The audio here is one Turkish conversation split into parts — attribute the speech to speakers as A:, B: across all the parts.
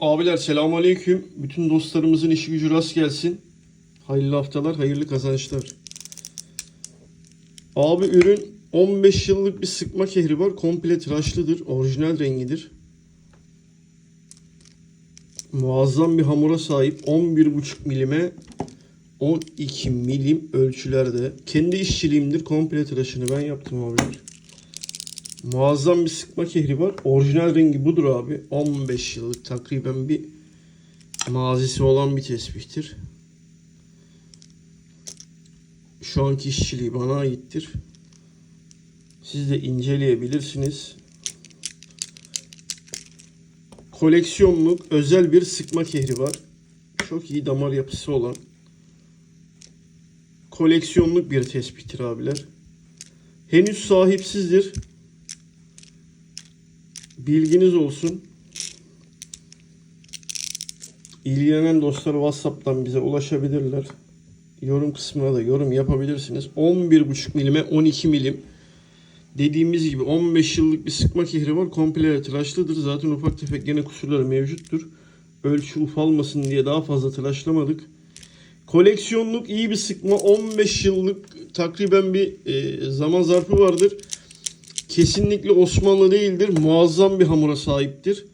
A: Abiler selamünaleyküm. Bütün dostlarımızın işi gücü rast gelsin. Hayırlı haftalar, hayırlı kazançlar. Abi ürün 15 yıllık bir sıkma kehri var. Komple tıraşlıdır. Orijinal rengidir. Muazzam bir hamura sahip. 11,5 milime 12 milim ölçülerde. Kendi işçiliğimdir. Komple tıraşını ben yaptım abiler. Muazzam bir sıkma kehri var. Orijinal rengi budur abi. 15 yıllık takriben bir mazisi olan bir tespihtir. Şu anki işçiliği bana aittir. Siz de inceleyebilirsiniz. Koleksiyonluk özel bir sıkma kehri var. Çok iyi damar yapısı olan koleksiyonluk bir tespihtir abiler. Henüz sahipsizdir. Bilginiz olsun. İlgilenen dostlar WhatsApp'tan bize ulaşabilirler. Yorum kısmına da yorum yapabilirsiniz. 11,5 milime 12 milim. Dediğimiz gibi 15 yıllık bir sıkma kehri var. Komple tıraşlıdır. Zaten ufak tefek gene kusurları mevcuttur. Ölçü ufalmasın diye daha fazla tıraşlamadık. Koleksiyonluk iyi bir sıkma. 15 yıllık takriben bir e, zaman zarfı vardır. Kesinlikle Osmanlı değildir. Muazzam bir hamura sahiptir.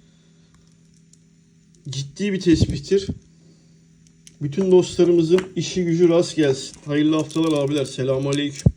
A: Ciddi bir tespihtir. Bütün dostlarımızın işi gücü rast gelsin. Hayırlı haftalar abiler. Selamun Aleyküm.